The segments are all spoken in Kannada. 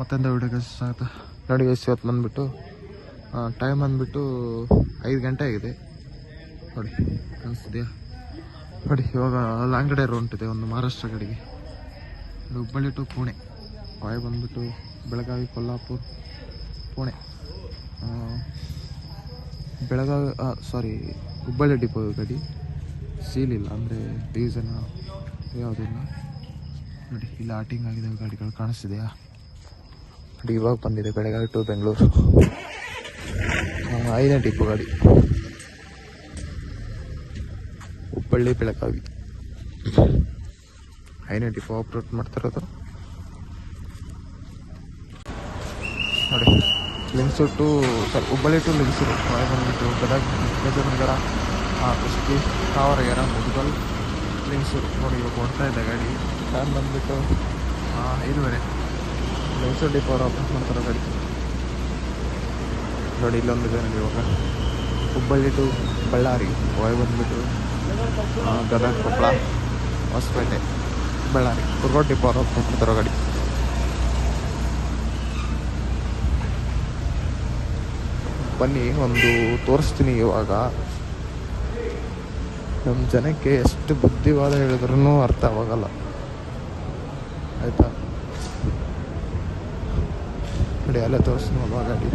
ಮತ್ತೊಂದು ವಿಡಿಯೋಗೆ ಸ್ವಾಗತ. ನೋಡಿ ಗೈಸ್ ಇವತ್ತು ಬಂದ್ಬಿಟ್ಟು ಟೈಮ್ ಬಂದುಬಿಟ್ಟು ಐದು ಗಂಟೆ ಆಗಿದೆ. ನೋಡಿ, ಕಾಣಿಸ್ತಿದೆಯಾ? ನೋಡಿ, ಇವಾಗ ಲಾಂಗ್ ರೈಡ್ ಹೊಂಟಿದೆ ಒಂದು ಮಹಾರಾಷ್ಟ್ರ ಕಡೆಗೆ. ಇದು ಹುಬ್ಬಳ್ಳಿ ಟು ಪುಣೆ. ಬಾಯ್ ಬಂದ್ಬಿಟ್ಟು ಬೆಳಗಾವಿ, ಕೊಲ್ಲಾಪುರ್, ಪುಣೆ. ಬೆಳಗಾವಿ ಸಾರಿ ಹುಬ್ಬಳ್ಳಿ ಡಿಪೋ ಗಾಡಿ. ಸೀಲಿಲ್ಲ ಅಂದರೆ ಡೀಸನ್ನು ಯಾವುದಿಲ್ಲ ನೋಡಿ, ಇಲ್ಲಿ, ಆಟಿಂಗ್ ಆಗಿದೆ ಗಾಡಿಗಳು, ಕಾಣಿಸ್ತಿದೆಯಾ? ನೋಡಿ, ಇವಾಗ ಬಂದಿದೆ ಬೆಳಗಾವಿ ಟು ಬೆಂಗಳೂರು. ಐದನೇ ಟಿಪ್ಪು ಗಾಡಿ. ಹುಬ್ಬಳ್ಳಿ, ಬೆಳಗಾವಿ. ಐದನೇ ಡಿಪೋ ಆಪ್ರೇಟ್ ಮಾಡ್ತಿರೋದು. ನೋಡಿ Lingsugur to, sir, Hubballi to Lingsugur ಹೊಳೆ ಬಂದ್ಬಿಟ್ಟು ಗದಗ ಗಜನಗರ ಕುಷ್ಟಗಿ ತಾವರಗೆರ ಮುದ್ಗಲ್ ಲಿಂಗ್ಸೂರು ನೋಡಿ, ಇವಾಗ ಹೊಡ್ತಾ ಇದೆ ಗಾಡಿ. ಟೈಮ್ ಬಂದ್ಬಿಟ್ಟು ಐದುವರೆ. ಲಿಂಗ್ಸೂರು ಡಿಪೋ ಆಪ್ರೇಟ್ ಮಾಡ್ತಾರೋ ಗಾಡಿ? ನೋಡಿ ಇಲ್ಲೊಂದಿದೆ ನೋಡಿ ಇವಾಗ. ಹುಬ್ಬಳ್ಳಿ ಟು ಬಳ್ಳಾರಿ ಒಳಗೆ ಬಂದುಬಿಟ್ಟು ಗದಗ ಕೊಪ್ಪಳ, ಹೊಸಪೇಟೆ, ಬಳ್ಳಾರಿ. ಕುರ್ಗೋಡ್ ಡಿಪೋ ಆಪ್ರೇಟ್ ಮಾಡ್ತಾರೋ ಗಾಡಿ. ಬನ್ನಿ, ಒಂದು ತೋರಿಸ್ತೀನಿ ಇವಾಗ. ನಮ್ಮ ಜನಕ್ಕೆ ಎಷ್ಟು ಬುದ್ಧಿವಾದ ಹೇಳಿದ್ರೂ ಅರ್ಥ ಆಗೋಲ್ಲ. ಆಯ್ತಾ? ನೋಡಿ ಎಲ್ಲ ತೋರಿಸ್ತೀನಿ ಒಬ್ಬ ಗಾಡಿ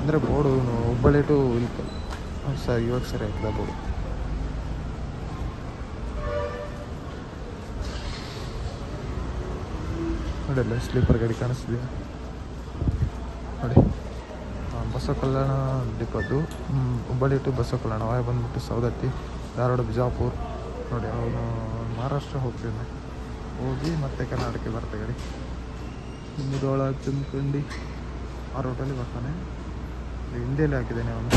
ಅಂದರೆ board Hubballi to Ilkal sir, ಇವಾಗ ಸರಿ ಆಯ್ತದ ಬೋರ್ಡು. ನೋಡಿ ಅಲ್ಲ ಸ್ಲೀಪರ್ ಗಾಡಿ ಕಾಣಿಸ್ತಿದೆಯಾ ನೋಡಿ. ಬಸವಕಲ್ಯಾಣ ಬಸವ ಕಲ್ಯಾಣ ಡಿಪೋದು ಹುಬ್ಬಳ್ಳಿ ಟು ಬಸವ ಕಲ್ಯಾಣ ವಾಯ ಬಂದ್ಬಿಟ್ಟು ಸೌದತ್ತಿ ಧಾರವಾಡ, ಬಿಜಾಪುರ್. ನೋಡಿ, ಅವನು ಮಹಾರಾಷ್ಟ್ರ ಹೋಗ್ತಿದ್ದಾನೆ ಹೋಗಿ ಮತ್ತೆ ಕರ್ನಾಟಕಕ್ಕೆ ಬರ್ತಾ ಗಾಡಿ. ಮುದೋಳ ತುಂಬ್ಕೊಂಡು ಆ ರೋಟಲ್ಲಿ ಬರ್ತಾನೆ ಹಿಂದಿಯಲ್ಲಿ ಹಾಕಿದ್ದೇನೆ ಅವನು.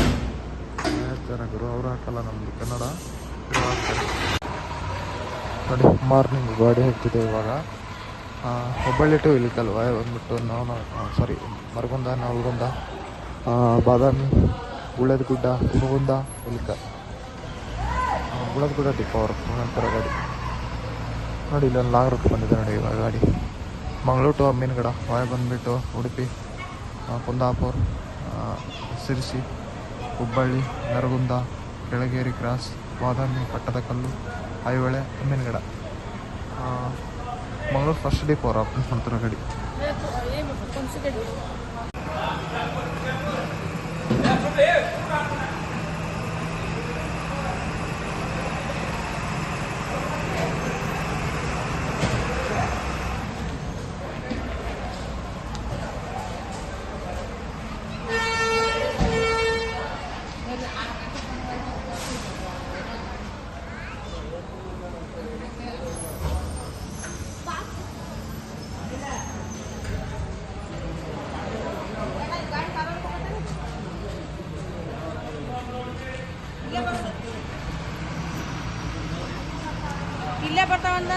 ಚೆನ್ನಾಗಿರು ಗುರು? ಅವರು ಹಾಕಲ್ಲ ನಮ್ಮದು ಕನ್ನಡ ನೋಡಿ ಮಾರ್ನಿಂಗ್ ಗಾಡಿ ಹೋಗ್ತಿದೆ ಇವಾಗ. ಹುಬ್ಬಳ್ಳಿ ಟು ಇಲ್ಕಲ್ ವಾಯು ಬಂದ್ಬಿಟ್ಟು ನಾವು ಸಾರಿ ಮರಗುಂದ ನವಲಗುಂದ ಆ, ಬಾದಾಮಿ ಗುಳ್ಳದಗುಡ್ಡ ಹುನಗುಂದ ಇಲ್ಕ ಗುಳ್ಳದಗುಡ್ಡ ಡಿಪೋ ಅವ್ರ ನಂತರ ಗಾಡಿ. ನೋಡಿ ಇಲ್ಲೊಂದು ಲಾಂಗ್ ರೂಟ್ ಬಂದಿದೆ ನೋಡಿ ಇವಾಗ ಗಾಡಿ. ಮಂಗಳೂರು ಟು ಅಮ್ಮಿನಗಡ ಹೊಳೆ ಬಂದ್ಬಿಟ್ಟು Udupi Kundapur Sirsi, Hubballi, Naragund, Kelageri cross Badami Pattadakal Aihole Aminagad Mangaluru first depot ಅವ್ರು ಆಪ್ರೇಟ್ ಮಾಡ್ತಾರೋ ಗಾಡಿ. ಇಲ್ಲೇ ಬರ್ತಾವಂದ